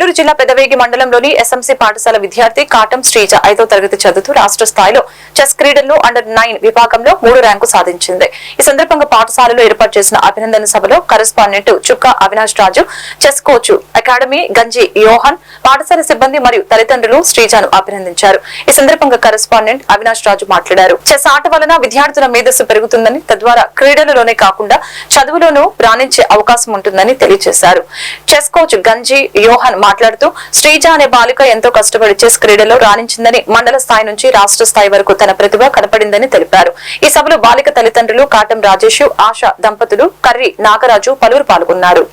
ఏలూరు జిల్లా పెదవేగి మండలంలోని ఎస్ఎంసీ పాఠశాల విద్యార్థి కాటం శ్రీజ ఐదో తరగతి చదువుతూ రాష్ట్ర స్థాయిలో చెస్ క్రీడల్లో అండర్ నైన్ విభాగంలో మూడు ర్యాంకు సాధించింది. ఈ సందర్భంగా పాఠశాలలో ఏర్పాటు చేసిన అభినందన సభలో correspondent Chukka Avinash Raju chess coach academy Ganji Yohan పాఠశాల సిబ్బంది మరియు తల్లిదండ్రులు శ్రీజాను అభినందించారు. ఈ సందర్భంగా కరెస్పాండెంట్ అవినాష్ రాజు మాట్లాడారు. చెస్ ఆట వలన విద్యార్థుల మేధస్సు పెరుగుతుందని తద్వారా క్రీడలలోనే కాకుండా చదువులోనూ రాణించే అవకాశం ఉంటుందని తెలియజేశారు. చెస్ కోచ్ గంజి యోహన్ మాట్లాడుతూ శ్రీజ అనే బాలిక ఎంతో కష్టపడి చెస్ క్రీడలో రాణించిందని మండల స్థాయి నుంచి రాష్ట్ర స్థాయి వరకు తన ప్రతిభ కనపడిందని తెలిపారు. ఈ సభలో బాలిక తల్లిదండ్రులు కాటం రాజేష్ ఆశ దంపతులు కర్రి నాగరాజు పలువురు పాల్గొన్నారు.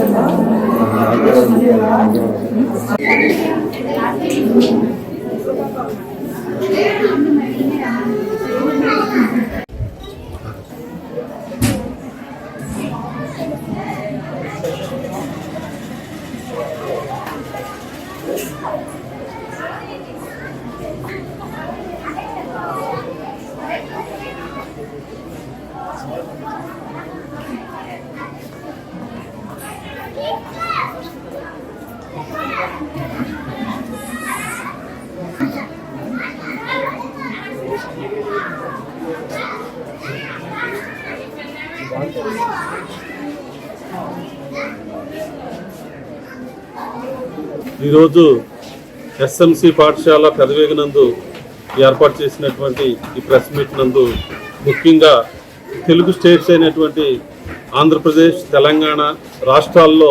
అందుకే ఈరోజు ఎస్ఎంసి పాఠశాల పెదవేగినందు ఏర్పాటు చేసినటువంటి ఈ ప్రెస్ మీట్ నందు ముఖ్యంగా తెలుగు స్టేట్స్ అయినటువంటి ఆంధ్రప్రదేశ్ తెలంగాణ రాష్ట్రాల్లో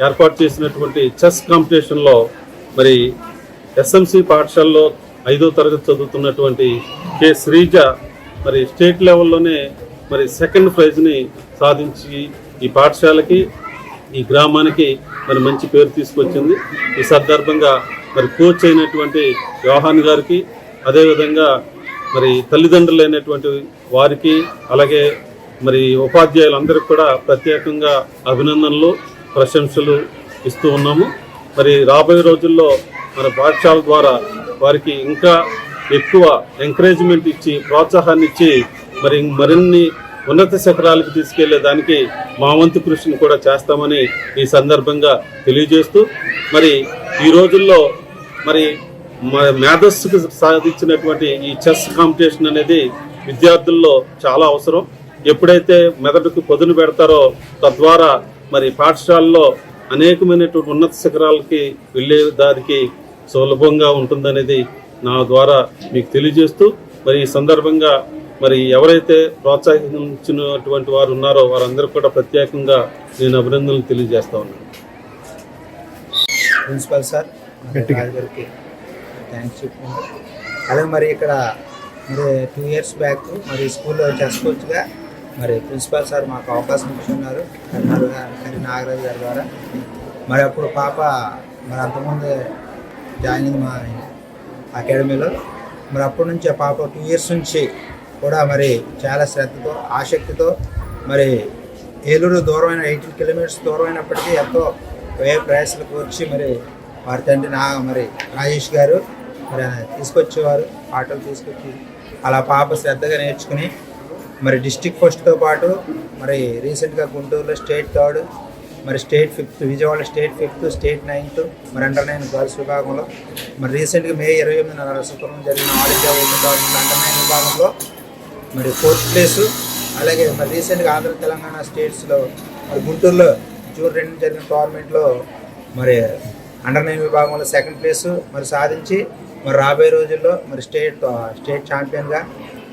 ఏర్పాటు చేసినటువంటి చెస్ కాంపిటీషన్లో మరి ఎస్ఎంసి పాఠశాలలో ఐదో తరగతి చదువుతున్నటువంటి కె శ్రీజ మరి స్టేట్ లెవెల్లోనే మరి సెకండ్ ప్రైజ్ని సాధించి ఈ పాఠశాలకి ఈ గ్రామానికి మరి మంచి పేరు తీసుకొచ్చింది. ఈ సందర్భంగా మరి కోచ్ అయినటువంటి వ్యవహాన్ గారికి అదేవిధంగా మరి తల్లిదండ్రులైనటువంటి వారికి అలాగే మరి ఉపాధ్యాయులందరికీ కూడా ప్రత్యేకంగా అభినందనలు ప్రశంసలు ఇస్తూ ఉన్నాము. మరి రాబోయే రోజుల్లో మన పాఠశాల ద్వారా వారికి ఇంకా ఎక్కువ ఎంకరేజ్మెంట్ ఇచ్చి ప్రోత్సాహాన్ని ఇచ్చి మరి మరిన్ని ఉన్నత శిఖరాలకు తీసుకెళ్ళే దానికి మా వంతు కృషిని కూడా చేస్తామని ఈ సందర్భంగా తెలియజేస్తూ మరి ఈ రోజుల్లో మరి మ- మేధస్సుకు సాధించినటువంటి ఈ చెస్ కాంపిటీషన్ అనేది విద్యార్థుల్లో చాలా అవసరం. ఎప్పుడైతే మెదడుకు పొదును పెడతారో తద్వారా మరి పాఠశాలలో అనేకమైనటువంటి ఉన్నత శిఖరాలకి వెళ్ళే దానికి సులభంగా ఉంటుందనేది నా ద్వారా మీకు తెలియజేస్తూ మరి ఈ సందర్భంగా మరి ఎవరైతే ప్రోత్సహించినటువంటి వారు ఉన్నారో వారందరూ కూడా ప్రత్యేకంగా నేను అభినందనలు తెలియజేస్తా ఉన్నాను. ప్రిన్సిపల్ సార్ గారికి థ్యాంక్స్ చెప్పుకుంటూ అలాగే మరి ఇక్కడ మరి టూ ఇయర్స్ బ్యాక్ మరి స్కూల్లో చెస్ కోచ్గా మరి ప్రిన్సిపల్ సార్ మాకు అవకాశం ఇచ్చున్నారు కర్నాడు గారు కరి నాగరాజు గారి ద్వారా. మరి అప్పుడు పాప మరి అంతకుముందు జాయిన్ అయింది మా అకాడమీలో. మరి అప్పటి నుంచి ఆ పాప టూ ఇయర్స్ నుంచి కూడా మరి చాలా శ్రద్ధతో ఆసక్తితో మరి ఏలూరు దూరమైన ఎయిటీన్ కిలోమీటర్స్ దూరమైనప్పటికీ ఎంతో వ్యయ ప్రయాసాలకు వచ్చి మరి వారి తండ్రి నా మరి రాజేష్ గారు మరి తీసుకొచ్చేవారు ఆటోలు తీసుకొచ్చి అలా పాప శ్రద్ధగా నేర్చుకుని మరి డిస్టిక్ ఫస్ట్తో పాటు మరి రీసెంట్గా గుంటూరులో స్టేట్ థర్డ్ మరి state fifth Vijayawada state fifth state ninth మరి అండర్ నైన్ గర్ల్స్ విభాగంలో మరి రీసెంట్గా మే ఇరవై ఎనిమిది నరసపురం జరిగిన all India women under nine విభాగంలో మరి ఫోర్త్ ప్లేసు. అలాగే మరి రీసెంట్గా ఆంధ్ర తెలంగాణ స్టేట్స్లో మరి గుంటూరులో జూన్ రెండు జరిగిన టోర్నమెంట్లో మరి అండర్ నైన్ విభాగంలో సెకండ్ ప్లేసు మరి సాధించి మరి రాబోయే రోజుల్లో మరి స్టేట్ స్టేట్ ఛాంపియన్గా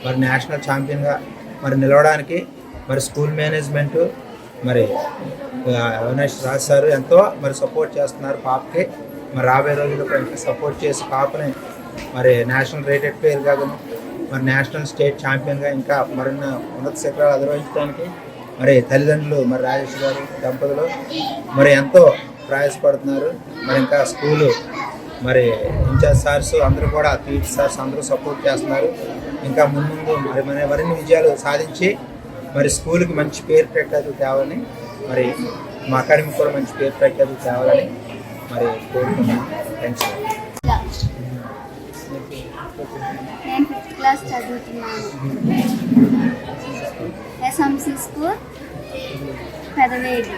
మరి నేషనల్ ఛాంపియన్గా మరి నిలవడానికి మరి స్కూల్ మేనేజ్మెంటు మరి అవినాష్ రాజ్ సార్ ఎంతో మరి సపోర్ట్ చేస్తున్నారు పాపకి. మరి రాబోయే రోజుల్లో సపోర్ట్ చేసి పాపని మరి నేషనల్ రేటెడ్ ప్లేయర్గా మరి నేషనల్ స్టేట్ ఛాంపియన్గా ఇంకా మరిన్ని ఉన్నత శిఖరాలు అధిరోహించడానికి మరి తల్లిదండ్రులు మరి రాజేష్ గారు దంపతులు మరి ఎంతో ప్రయాసపడుతున్నారు. మరి ఇంకా స్కూలు మరి ఇన్ఛార్జ్ సార్స్ అందరూ కూడా పీటీ సార్స్ అందరూ సపోర్ట్ చేస్తున్నారు. ఇంకా ముందు మరి మన మరిన్ని విజయాలు సాధించి మరి స్కూల్కి మంచి పేరు ప్రఖ్యాతులు తేవాలని మరి మా అకాడమీకి కూడా మంచి పేరు ప్రఖ్యాతులు తేవాలని మరి కోరుకుంటున్నాను థ్యాంక్స్ నేను ఫిఫ్త్ క్లాస్ చదువుతున్నాను. SMC school Pedavedi